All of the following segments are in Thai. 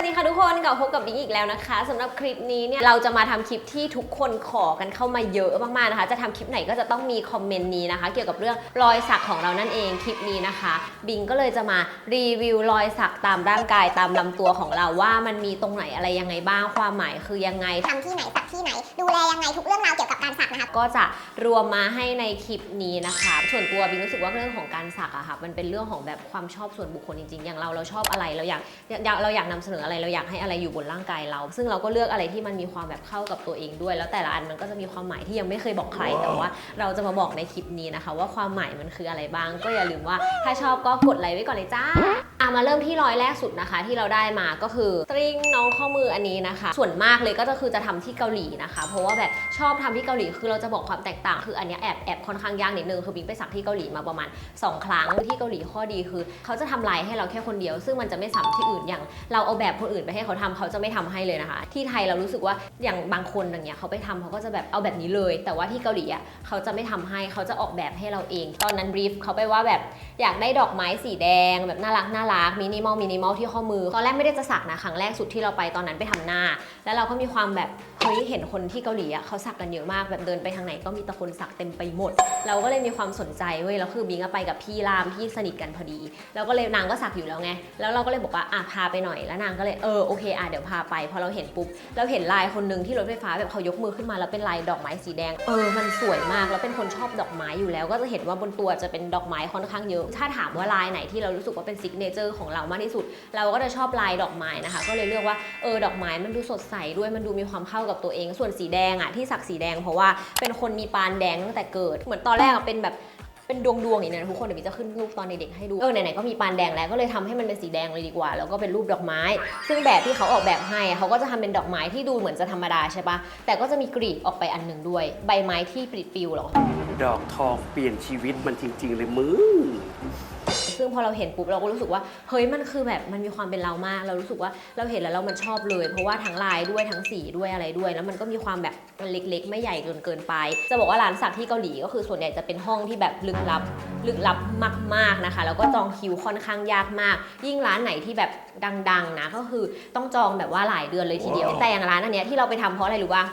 วัสดีค่ะทุกคนกลับพบกับบิ๊กอีกแล้วนะคะสำหรับคลิปนี้เนี่ยเราจะมาทำคลิปที่ทุกคนขอกันเข้ามาเยอะมากๆนะคะ จะทำคลิปไหนก็จะต้องมีคอมเมนต์นี้นะคะ เกี่ยวกับเรื่องรอยสักของเรานั่นเองคลิปนี้นะคะ บิงก็เลยจะมารีวิวรอยสักตามร่างกายตามลำตัวของเราว่ามันมีตรงไหนอะไรยังไงบ้างความหมายคือยังไงทำที่ไหนสักที่ไหน ดูแลยังไงทุกเรื่องราวเกี่ยวกับการสักนะคะก็จะรวมมาให้ในคลิปนี้นะคะ ส่วนตัวบิงรู้สึกว่าเรื่องของการสักอะค่ะมันเป็นเรื่องของแบบความชอบส่วนบุคคลจริงๆอย่างเราเราชอบอะไรเราอยากอยากเราอยากนำเสนออะไรเราอยากให้อะไรอยู่บนร่างกายเรา ซึ่งเราก็เลือกอะไรที่มันมีความแบบเข้ากับตัวเองด้วย แล้วแต่ละอันมันก็จะมีความหมายที่ยังไม่เคยบอกใครแต่ว่า เราจะมาบอกในคลิปนี้นะคะ ว่าความหมายมันคืออะไรบ้าง ก็อย่าลืมว่าถ้าชอบก็กดไลค์ไว้ก่อนเลยจ้าอะมาเริ่มที่รอยแรกสุดนะคะ ที่เราได้มาก็คือสตริงน้องข้อมืออันนี้นะคะ ส่วนมากเลยก็จะคือจะทำที่เกาหลีนะคะ เพราะว่าแบบชอบทำที่เกาหลีคือเราจะบอกความแตกต่างคืออันเนี้ยแอบแอบค่อนข้างยากนิดนึงคือบิงไปสักที่เกาหลีมาประมาณ 2 ครั้งที่เกาหลีข้อดีคือ เขาจะทำลายให้เราแค่คนเดียว ซึ่งมันจะไม่ซ้ำที่อื่นอย่าง เราเอาแบบคนอื่นไปให้เขาทำเขาจะไม่ทำให้เลยนะคะ ที่ไทยเรารู้สึกว่าอย่างบางคนอย่างเงี้ยเขาไปทำเขาก็จะแบบเอาแบบนี้เลย แต่ว่าที่เกาหลีอะเขาจะไม่ทำให้เขาจะออกแบบให้เราเอง ตอนนั้นบรีฟเขาไปว่าแบบอยากได้ดอกไม้สีแดง แบบน่ารักน่ารักมินิมอลมินิมอลที่ข้อมือตอนแรกไม่ได้จะสักนะครั้งแรกสุดที่เราไปตอนนั้นไปทำหน้า แล้วเราก็มีความแบบเฮ้ยเห็นคนที่เกาหลีอะเขาสักกันเยอะมากแบบเดินไปทางไหนก็มีต่คนสักเต็มไปหมด เราก็เลยมีความสนใจเว้ยแล้วคือบิงก็ไปกับพี่รามที่สนิทกันพอดี แล้วก็เลยนางก็สักอยู่แล้วไงแล้วเราก็เลยบอกว่าอะพาไปหน่อยแล้วนางก็เลยเออโอเคอะเดี๋ยวพาไปพอเราเห็นปุ๊บเราเห็นลายคนหนึ่งที่รถไฟฟ้าแบบเขายกมือขึ้นมาแล้วเป็นลายดอกไม้สีแดงเออมันสวยมากแล้วเป็นคนชอบดอกไม้อยู่แล้ว ก็จะเห็นว่าบนตัวจะเป็นดอกไม้ค่อนข้างเยอะ ถ้าถามว่าลายไหนที่เรารู้สึกว่าเป็นซิกเนเจอร์ของเรามากที่สุด เราก็จะชอบลายดอกไม้นะคะ ก็เลยเลือกว่าเออดอกไม้มันดูสดใสด้วยมันดูมีความเข้ากับตัวเอง ส่วนสีแดงอะที่สักสีแดง เพราะว่าเป็นคนมีปานแดงตั้งแต่เกิด เหมือนตอนแรกเป็นแบบ เป็นดวงดวงๆอย่างนี้นะทุกคนเดี๋ยวจะขึ้นรูปตอนเด็กๆให้ดูเออไหนๆก็มีปานแดงแล้วก็เลยทำให้มันเป็นสีแดงเลยดีกว่า แล้วก็เป็นรูปดอกไม้ ซึ่งแบบที่เขาออกแบบให้เขาก็จะทำเป็นดอกไม้ที่ดูเหมือนจะธรรมดาใช่ปะแต่ก็จะมีกรีดออกไปอันหนึ่งด้วย ใบไม้ที่ปลิดปลิวหรอ ดอกทองเปลี่ยนชีวิตมันจริง ๆ เลยมึง ซึ่งพอเราเห็นปุ๊บเราก็รู้สึกว่าเฮ้ยมันคือแบบมันมีความเป็นเรามาก เรารู้สึกว่าเราเห็นแล้วเรามันชอบเลย เพราะว่าทั้งลายด้วยทั้งสีด้วยอะไรด้วย แล้วมันก็มีความแบบมันเล็กๆ ไม่ใหญ่จนเกินไป จะบอกว่าร้านสักที่เกาหลีก็คือส่วนใหญ่จะเป็นห้องที่แบบลึกลับลึกลับมากๆนะคะแล้วก็จองคิวค่อนข้างยากมาก ยิ่งร้านไหนที่แบบดังๆนะก็คือต้องจองแบบว่าหลายเดือนเลยทีเดียว แต่อย่างร้านอันเนี้ยที่เราไปทำเพราะอะไรรู้ป่ะ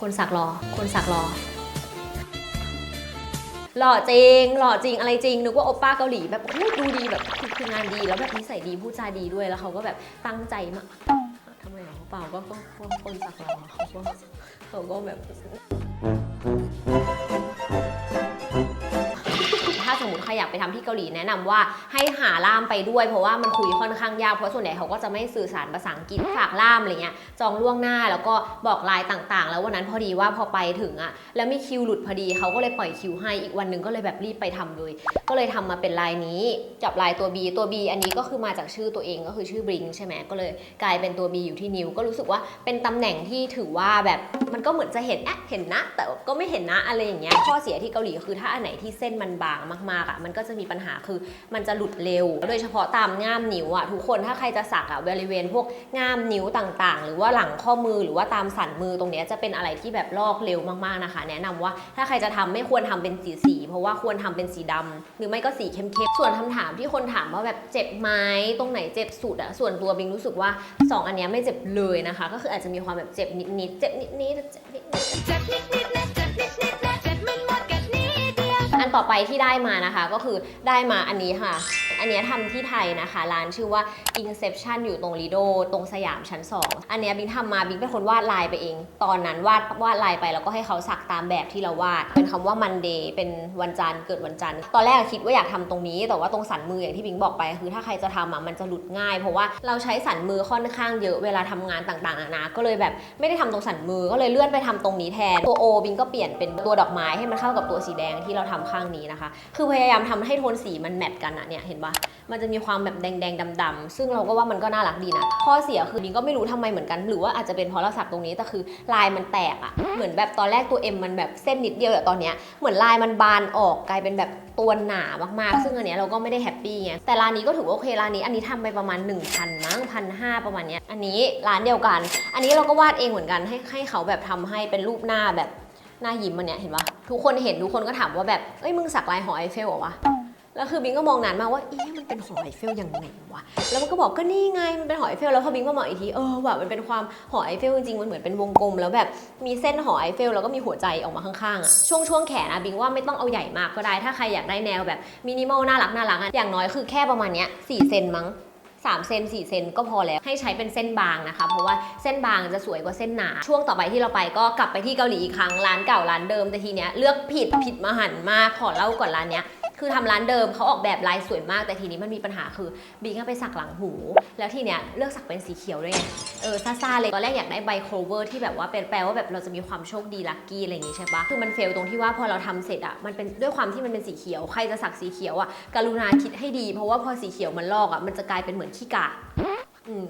คนสักรอ คนสักรอ หล่อจริง หล่อจริงอะไรจริง นึกว่าโอป้าเกาหลีแบบโอ้ดูดีแบบคืองานดีแล้วแบบนิสัยดีพูดจาดีด้วยแล้วเขาก็แบบตั้งใจมากทำไมเหรอเปล่าก็คนสักเราอเขาก็เขาก็แบบ อยากไปทำที่เกาหลีแนะนำว่าให้หาล่ามไปด้วย เพราะว่ามันคุยค่อนข้างยากเพราะส่วนใหญ่เขาก็จะไม่สื่อสารภาษาอังกฤษฝากล่ามอะไรเงี้ยจองล่วงหน้าแล้วก็บอกลายต่างๆ แล้ววันนั้นพอดีว่าพอไปถึงอะแล้วมีคิวหลุดพอดีเขาก็เลยปล่อยคิวให้อีกวันหนึ่งก็เลยแบบรีบไปทำเลย ก็เลยทำมาเป็นลายนี้จับลายตัว B ตัว B อันนี้ก็คือมาจากชื่อตัวเองก็คือชื่อบริงใช่ไหมก็เลยกลายเป็นตัว B อยู่ที่นิ้วก็รู้สึกว่าเป็นตำแหน่งที่ถือว่าแบบมันก็เหมือนจะเห็นแอะเห็นนะ แต่ก็ไม่เห็นนะอะไรอย่างเงี้ยข้อเสียที่เกาหลีคือถ้าอันไหนที่เส้นมันบางมากๆอะมันก็จะมีปัญหาคือมันจะหลุดเร็ว โดยเฉพาะตามง่ามนิ้วอะทุกคนถ้าใครจะสักอะบริเวณพวกง่ามนิ้วต่างๆ หรือว่าหลังข้อมือหรือว่าตามสันมือตรงเนี้ยจะเป็นอะไรที่แบบลอกเร็วมากๆนะคะ แนะนำว่าถ้าใครจะทำไม่ควรทำเป็นสีสีเพราะว่าควรทำเป็นสีดำหรือไม่ก็สีเข้มๆส่วนคำถามที่คนถามว่าแบบเจ็บไหมตรงไหนเจ็บสุดอะส่วนตัวบิงรู้สึกว่าสองอันนี้ไม่เจ็บเลยนะคะ ก็คืออาจจะมีความแบบเจ็บนิดๆเจ็บนิดๆเจ็บนิดๆเจ็บนิดๆนะเจ็บนิดๆ ต่อไปที่ได้มานะคะ ก็คือได้มาอันนี้ค่ะ อันเนี้ยทำที่ไทยนะคะ ร้านชื่อว่า Inception อยู่ตรงลีโดตรงสยามชั้น 2 อันเนี้ยบิงทำมาบิงเป็นคนวาดลายไปเอง ตอนนั้นวาดวาดลายไปแล้วก็ให้เขาสักตามแบบที่เราวาด เป็นคำว่า Monday เป็นวันจันทร์เกิดวันจันทร์ ตอนแรกคิดว่าอยากทำตรงนี้ แต่ว่าตรงสันมืออย่างที่บิงบอกไป คือถ้าใครจะทำอะมันจะหลุดง่าย เพราะว่าเราใช้สันมือค่อนข้างเยอะเวลาทำงานต่างๆนานาก็เลยแบบไม่ได้ทำตรงสันมือก็เลยเลื่อนไปทำตรงนี้แทนตัว O บิงก็เปลี่ยนเป็นตัวดอกไม้ให้มันเข้ากับตัวสีแดงที่เราทำข้างนี้นะคะ คือพยายามทำให้โทนสีมันแมทกันอะเนี่ยเห็นปะมันจะมีความแบบแดงๆดำๆซึ่งเราก็ว่ามันก็น่ารักดีนะ ข้อเสียคือบิงก็ไม่รู้ทำไมเหมือนกัน หรือว่าอาจจะเป็นเพราะเราสักตรงนี้แต่คือลายมันแตกอะเหมือนแบบตอนแรกตัว M มันแบบเส้นนิดเดียวแต่ตอนเนี้ยเหมือนลายมันบานออกกลายเป็นแบบตัวหนามากๆ ซึ่งอันเนี้ยเราก็ไม่ได้แฮปปี้ไง แต่ร้านนี้ก็ถือว่าโอเคร้านนี้อันนี้ทำไปประมาณ 1,000มั้งพันห้าประมาณเนี้ย อันนี้ร้านเดียวกัน อันนี้เราก็วาดเองเหมือนกันให้ให้เขาแบบทำให้เป็นรูปหน้าแบบหน้ายิ้มมันเนี้ยเห็นปะทุกคนเห็นทุกคนก็ถามว่าแบบ เอ้ยมึงสักลายหอไอเฟลเหรอวะ แล้วคือบิงก็มองนานมากว่าเอ๊ะมันเป็นหอไอเฟลยังไงวะ แล้วมันก็บอกก็นี่ไงมันเป็นหอไอเฟลแล้วพอบิงก็มองอีกทีเออว่ะมันเป็นความหอไอเฟลจริงๆมันเหมือนเป็นวงกลม แล้วแบบมีเส้นหอไอเฟลแล้วก็มีหัวใจออกมาข้างๆอะช่วงช่วงแขนอะบิงว่าไม่ต้องเอาใหญ่มากก็ได้ ถ้าใครอยากได้แนวแบบมินิมอลน่ารักน่ารักอะอย่างน้อยคือแค่ประมาณเนี้ยสี่เซนมั้ง3เซน4เซนก็พอแล้วให้ใช้เป็นเส้นบางนะคะ เพราะว่าเส้นบางจะสวยกว่าเส้นหนา ช่วงต่อไปที่เราไปก็กลับไปที่เกาหลีอีกครั้งร้านเก่าร้านเดิมแต่ทีเนี้ยเลือกผิดผิดมหันมากขอเล่าก่อนร้านเนี้ย คือทำร้านเดิมเขาออกแบบลายสวยมาก แต่ทีนี้มันมีปัญหาคือบีก็ไปสักหลังหู แล้วทีเนี้ยเลือกสักเป็นสีเขียวด้วยไงเออซ่าๆเลยตอนแรกอยากได้ใบโคเวอร์ที่แบบว่าเป็นแปลว่าแบบเราจะมีความโชคดีลัคกี้อะไรอย่างงี้ใช่ปะคือมันเฟลตรงที่ว่าพอเราทำเสร็จอะมันเป็นด้วยความที่มันเป็นสีเขียวใครจะสักสีเขียวอะกรุณาคิดให้ดี เพราะว่าพอสีเขียวมันลอกอะมันจะกลายเป็นเหมือนขี้กาก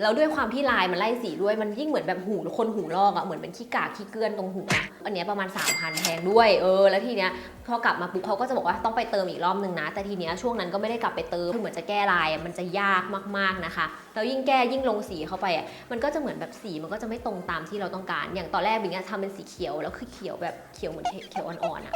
แล้วด้วยความที่ลายมันไล่สีด้วยมันยิ่งเหมือนแบบหูคนหูลอกอะเหมือนเป็นขี้กากขี้เกลื่อนตรงหูอะอันเนี้ยประมาณ 3 0 0 0แพงด้วยเออแล้วทีเนี้ยพอกลับมาปุ๊บเขาก็จะบอกว่าต้องไปเติมอีกรอบนึงนะ แต่ทีเนี้ยช่วงนั้นก็ไม่ได้กลับไปเติมคือเหมือนจะแก้ลายมันจะยากมากๆนะคะแล้วยิ่งแก้ยิ่งลงสีเข้าไปอะมันก็จะเหมือนแบบสีมันก็จะไม่ตรงตามที่เราต้องการ อย่างตอนแรกบิงอะทำเป็นสีเขียวแล้วคือเขียวแบบเขียวเหมือนเขียวอ่อนๆอะ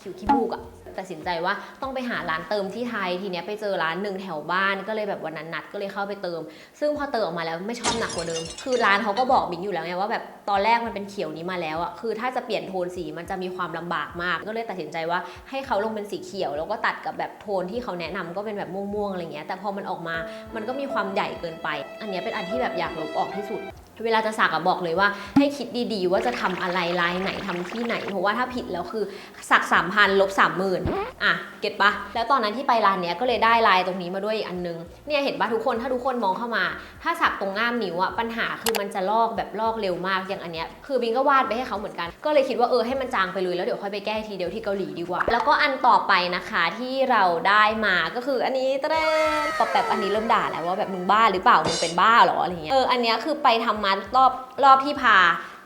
คิวขี้มูกอะ ตัดสินใจว่าต้องไปหาร้านเติมที่ไทยทีเนี้ยไปเจอร้านหนึ่งแถวบ้านก็เลยแบบวันนั้นนัดก็เลยเข้าไปเติม ซึ่งพอเติมออกมาแล้วไม่ชอบหนักกว่าเดิม คือร้านเขาก็บอกบิงอยู่แล้วไงว่าแบบตอนแรกมันเป็นเขียวนี้มาแล้วอะคือถ้าจะเปลี่ยนโทนสีมันจะมีความลำบากมาก ก็เลยตัดสินใจว่าให้เขาลงเป็นสีเขียว แล้วก็ตัดกับแบบโทนที่เขาแนะนำก็เป็นแบบม่วงๆอะไรเงี้ยแต่พอมันออกมามันก็มีความใหญ่เกินไป อันเนี้ยเป็นอันที่แบบอยากลบออกที่สุด เวลาจะสักอะบอกเลยว่าให้คิดดีๆ ว่าจะทำอะไรลายไหนทำที่ไหน เพราะว่าถ้าผิดแล้วคือสักสามพันลบสามหมื่นอะเก็ตปะแล้วตอนนั้นที่ไปร้านเนี้ยก็เลยได้ลายตรงนี้มาด้วยอีกอันนึงเนี่ยเห็นปะทุกคนถ้าทุกคนมองเข้ามา ถ้าสักตรงง่ามนิ้วอะปัญหาคือมันจะลอกแบบลอกเร็วมากอย่างอันเนี้ยคือบิงก็วาดไปให้เขาเหมือนกัน ก็เลยคิดว่าเออให้มันจางไปเลยแล้วเดี๋ยวค่อยไปแก้ทีเดียวที่เกาหลีดีกว่า แล้วก็อันต่อไปนะคะที่เราได้มาก็คืออันนี้เตะแดนปอบแบบอันนี้เริ่มด่าแล้วว่าแบบมึงบ้าหรือเปล่ามึงเป็นบ้าหรออะไรเงี้ยเอออันเนี้ยคือไปทำมารอบรอบที่พา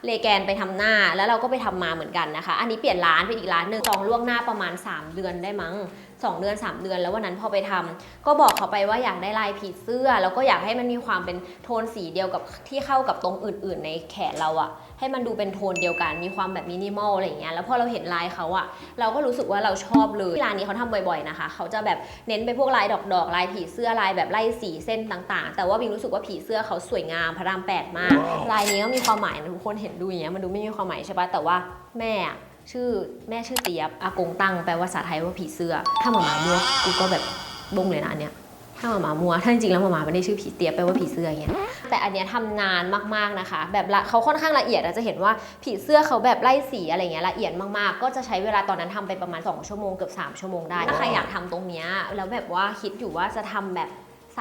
เลแกนไปทำหน้าแล้วเราก็ไปทำมาเหมือนกันนะคะ อันนี้เปลี่ยนร้านไปอีกร้านหนึ่งจองล่วงหน้าประมาณ 3 เดือนได้มั้ง 2 เดือน 3 เดือน แล้ววันนั้นพอไปทำก็บอกเขาไปว่าอยากได้ลายผีเสื้อ แล้วก็อยากให้มันมีความเป็นโทนสีเดียวกับที่เข้ากับตรงอื่น ๆ ในแขนเราอะให้มันดูเป็นโทนเดียวกันมีความแบบมินิมอลอะไรอย่างเงี้ยแล้วพอเราเห็นลายเขาอะเราก็รู้สึกว่าเราชอบเลยที่ร้านนี้เขาทำบ่อยๆนะคะ เขาจะแบบเน้นไปพวกลายดอกๆลายผีเสื้อลายแบบไล่สีเส้นต่าง ๆ แต่ว่าบิงรู้สึกว่าผีเสื้อเขาสวยงามพระรามแปดมากลายนี้ก็มีความหมายนะทุกคนเห็นดูอย่างเงี้ยมันดูไม่มีความหมายใช่ปะแต่ว่าแม่อะ ชื่อแม่ชื่อเตียบอากงตั้งแปลว่าภาษาไทยว่าผีเสื้อ ถ้าหมาหมามัวกูก็แบบบงเลยนะอันเนี้ยถ้าหมาหมามัวถ้าจริงๆแล้วหมาหมาไม่ได้ชื่อผีเตียบแปลว่าผีเสื้ออย่างเงี้ยแต่อันเนี้ยทำนานมากๆนะคะ แบบละเขาค่อนข้างละเอียดอะจะเห็นว่าผีเสื้อเขาแบบไล่สีอะไรเงี้ยละเอียดมากๆ ก็จะใช้เวลาตอนนั้นทำไปประมาณ 2 ชั่วโมงเกือบ3ชั่วโมงได้ถ้าใครอยากทำตรงเนี้ยแล้วแบบว่าคิดอยู่ว่าจะทำแบบ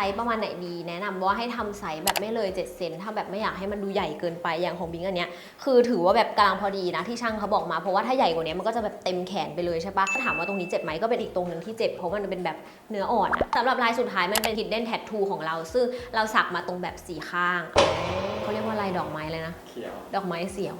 ส์ประมาณไหนดี แนะนำว่าให้ทำไซส์แบบไม่เลย 7 เซนถ้าแบบไม่อยากให้มันดูใหญ่เกินไปอย่างของบิงอันเนี้ยคือถือว่าแบบกำลังพอดีนะที่ช่างเขาบอกมาเพราะว่าถ้าใหญ่กว่านี้มันก็จะแบบเต็มแขนไปเลยใช่ปะถ้าถามว่าตรงนี้เจ็บไหมก็เป็นอีกตรงหนึ่งที่เจ็บเพราะมันเป็นแบบเนื้ออ่อนอะสำหรับลายสุดท้ายมันเป็น hidden tattoo ของเรา ซึ่งเราสักมาตรงแบบสีข้างเขาเรียกว่าลายดอกไม้เลยนะเขียวดอกไม้เสียว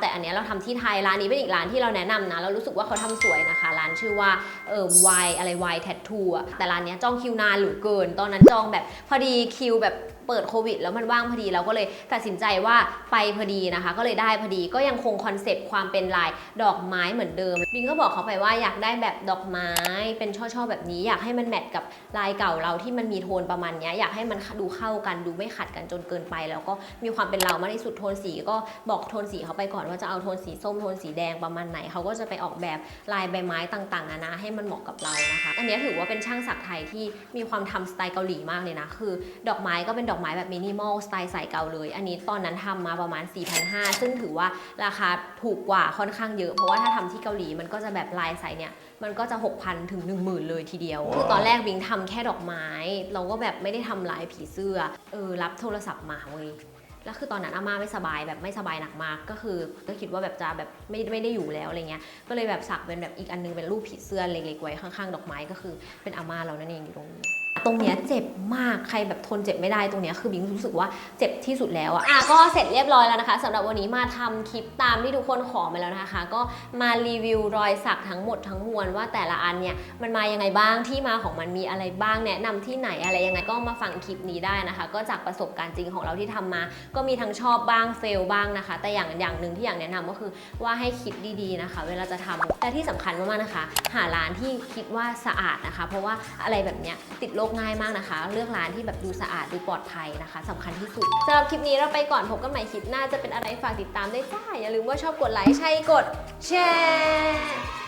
แต่อันนี้เราทำที่ไทยร้านนี้เป็นอีกร้านที่เราแนะนำนะ เรารู้สึกว่าเขาทำสวยนะคะ ร้านชื่อว่าเอ่อวายอะไรวายแทททูอะแต่ร้านนี้จองคิวนานหรือเกิน ตอนนั้นจองแบบพอดีคิวแบบ เปิดโควิด แล้วมันว่างพอดีเราก็เลยตัดสินใจว่าไปพอดีนะคะ ก็เลยได้พอดีก็ยังคงคอนเซปต์ความเป็นลายดอกไม้เหมือนเดิมบิงก็บอกเขาไปว่าอยากได้แบบดอกไม้เป็นช่อๆแบบนี้ อยากให้มันแมทกับลายเก่าเราที่มันมีโทนประมาณนี้อยากให้มันดูเข้ากันดูไม่ขัดกันจนเกินไป แล้วก็มีความเป็นเรามากที่สุดโทนสีก็บอกโทนสีเขาไปก่อนว่าจะเอาโทนสีส้มโทนสีแดงประมาณไหนเขาก็จะไปออกแบบลายใบไม้ต่างๆนานาให้มันเหมาะกับเรานะคะ อันนี้ถือว่าเป็นช่างสักไทยที่มีความทำสไตล์เกาหลีมากเลยนะคือ ดอกไม้ก็เป็นดอกไม้แบบมินิมอลสไตล์สายเกาเลย อันนี้ตอนนั้นทำมาประมาณ 4,500 ซึ่งถือว่าราคาถูกกว่าค่อนข้างเยอะ เพราะว่าถ้าทำที่เกาหลีมันก็จะแบบลายสายเนี่ยมันก็จะ 6,000 ถึง 10,000 เลยทีเดียว คือตอนแรกบิงทำแค่ดอกไม้ เราก็แบบไม่ได้ทำลายผีเสื้อเออรับโทรศัพท์มาเว้ยแล้วคือตอนนั้นอาม่าไม่สบายแบบไม่สบายหนักมากก็คือ ก็คิดว่าแบบจะแบบไม่ไม่ได้อยู่แล้วอะไรเงี้ยก็เลยแบบสักเป็นแบบอีกอันนึงเป็นรูปผีเสื้อเล็กๆไว้ข้างๆ ดอกไม้ก็คือเป็นอาม่าเรานั่นเองอยู่ตรงนี้ ตรงเนี้ยเจ็บมากใครแบบทนเจ็บไม่ได้ตรงเนี้ยคือบิงรู้สึกว่าเจ็บที่สุดแล้วอะอะก็เสร็จเรียบร้อยแล้วนะคะสำหรับวันนี้มาทำคลิปตามที่ทุกคนขอมาแล้วนะคะ ก็มารีวิวรอยสักทั้งหมดทั้งมวลว่าแต่ละอันเนี่ยมันมายังไงบ้างที่มาของมันมีอะไรบ้างแนะนำที่ไหนอะไรยังไงก็มาฟังคลิปนี้ได้นะคะ ก็จากประสบการณ์จริงของเราที่ทำมา ก็มีทั้งชอบบ้างเฟลบ้างนะคะ แต่อย่างอย่างหนึ่งที่อยากแนะนำก็คือว่าให้คิดดีๆนะคะ เวลาจะทำและที่สำคัญมากๆนะคะ หาร้านที่คิดว่าสะอาดนะคะ เพราะว่าอะไรแบบเนี้ยติดโรคง่ายมากนะคะ เลือกร้านที่แบบดูสะอาดดูปลอดภัยนะคะสำคัญที่สุดสำหรับคลิปนี้เราไปก่อนพบกันใหม่คลิปหน้าจะเป็นอะไรฝากติดตามได้จ้าอย่าลืมว่าชอบกดไลค์ใช่กดแชร์